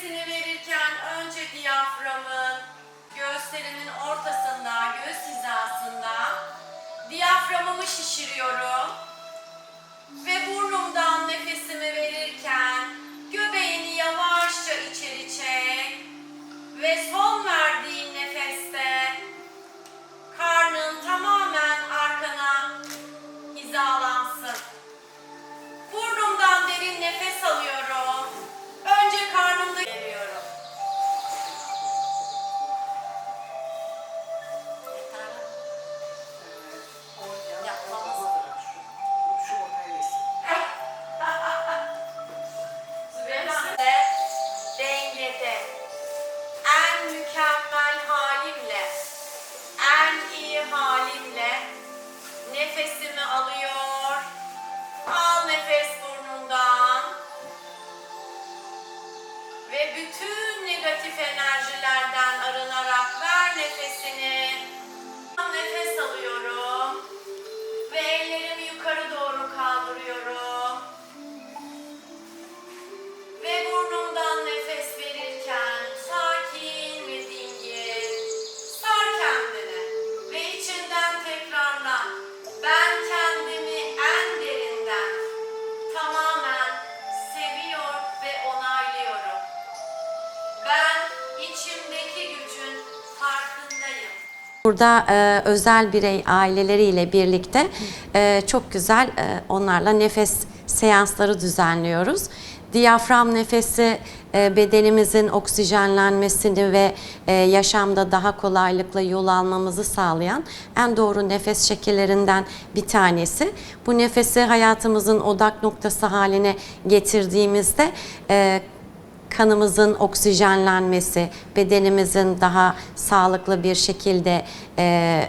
Nefesini verirken önce diyaframın göğüslerinin ortasında, göğüs hizasında diyaframımı şişiriyorum ve burnumdan nefesimi veriyorum. Burada e, özel birey aileleriyle birlikte e, çok güzel e, onlarla nefes seansları düzenliyoruz. Diyafram nefesi e, bedenimizin oksijenlenmesini ve e, yaşamda daha kolaylıkla yol almamızı sağlayan en doğru nefes şekillerinden bir tanesi. Bu nefesi hayatımızın odak noktası haline getirdiğimizde e, kanımızın oksijenlenmesi, bedenimizin daha sağlıklı bir şekilde e,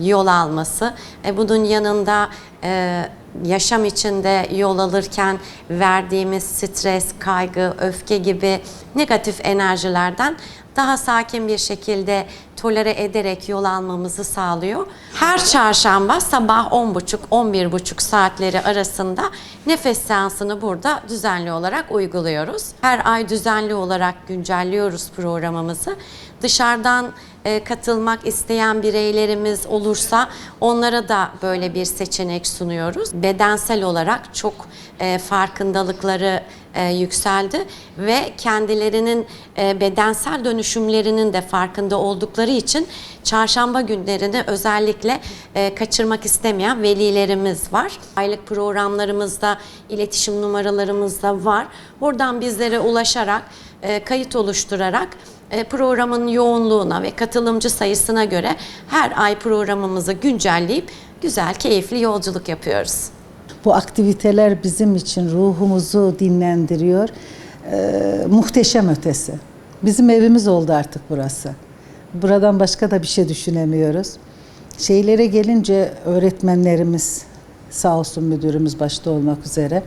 yol alması. E, bunun yanında e, yaşam içinde yol alırken verdiğimiz stres, kaygı, öfke gibi negatif enerjilerden daha sakin bir şekilde tolere ederek yol almamızı sağlıyor. Her çarşamba sabah 10.30-11.30 saatleri arasında nefes seansını burada düzenli olarak uyguluyoruz. Her ay düzenli olarak güncelliyoruz programımızı. Dışarıdan e, katılmak isteyen bireylerimiz olursa onlara da böyle bir seçenek sunuyoruz. Bedensel olarak çok e, farkındalıkları e, yükseldi ve kendilerinin bedensel dönüşümlerinin de farkında oldukları için çarşamba günlerini özellikle kaçırmak istemeyen velilerimiz var. Aylık programlarımızda, iletişim numaralarımız da var. Buradan bizlere ulaşarak, kayıt oluşturarak programın yoğunluğuna ve katılımcı sayısına göre her ay programımızı güncelleyip güzel, keyifli yolculuk yapıyoruz. Bu aktiviteler bizim için ruhumuzu dinlendiriyor. Ee, muhteşem ötesi. Bizim evimiz oldu artık burası. Buradan başka da bir şey düşünemiyoruz. Şeylere gelince öğretmenlerimiz sağ olsun müdürümüz başta olmak üzere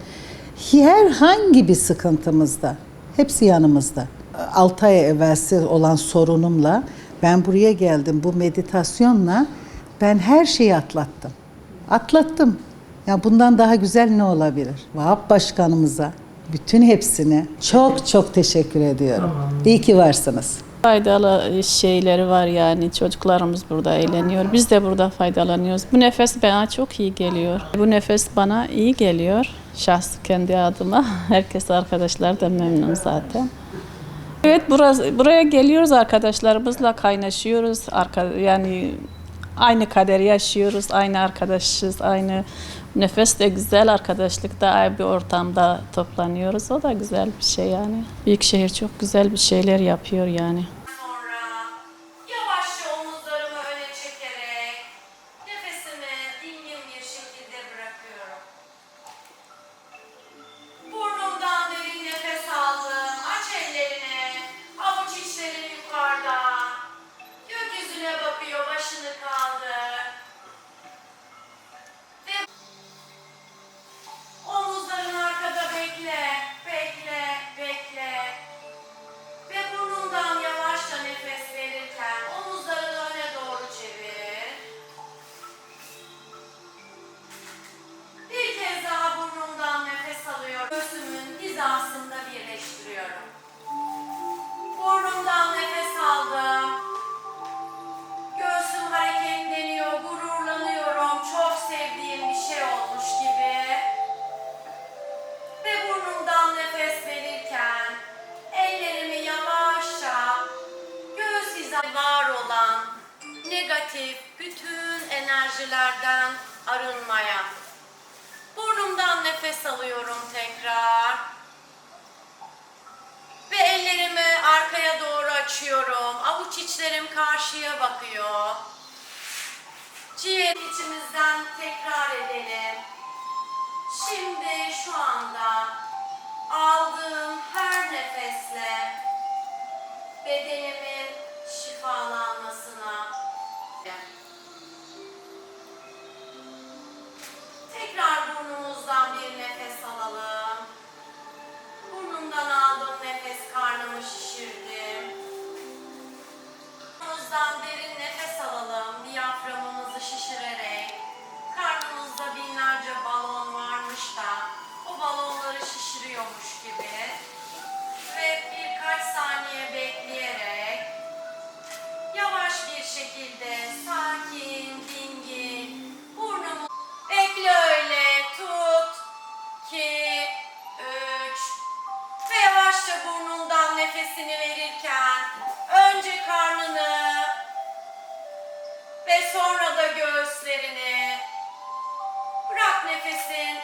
herhangi bir sıkıntımızda hepsi yanımızda. 6 ay evvelsi olan sorunumla ben buraya geldim bu meditasyonla ben her şeyi atlattım. Atlattım. Ya bundan daha güzel ne olabilir? Vahap Başkanımıza, bütün hepsine çok çok teşekkür ediyorum. İyi ki varsınız. Faydalı şeyleri var yani çocuklarımız burada eğleniyor. Biz de burada faydalanıyoruz. Bu nefes bana çok iyi geliyor. Bu nefes bana iyi geliyor. Şahs kendi adıma. Herkes arkadaşlar da memnun zaten. Evet burası, buraya geliyoruz arkadaşlarımızla kaynaşıyoruz. Arka, yani aynı kaderi yaşıyoruz. Aynı arkadaşız. Aynı nefes de güzel. Arkadaşlıkta bir ortamda toplanıyoruz. O da güzel bir şey yani. Büyükşehir çok güzel bir şeyler yapıyor yani. Negatif bütün enerjilerden arınmaya. Burnumdan nefes alıyorum tekrar. Ve ellerimi arkaya doğru açıyorum. Avuç içlerim karşıya bakıyor. Ciğer içimizden tekrar edelim. Şimdi şu anda aldığım her nefesle bedenimin nefesini verirken önce karnını ve sonra da göğüslerini bırak nefesin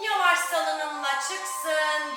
yavaş salınımla çıksın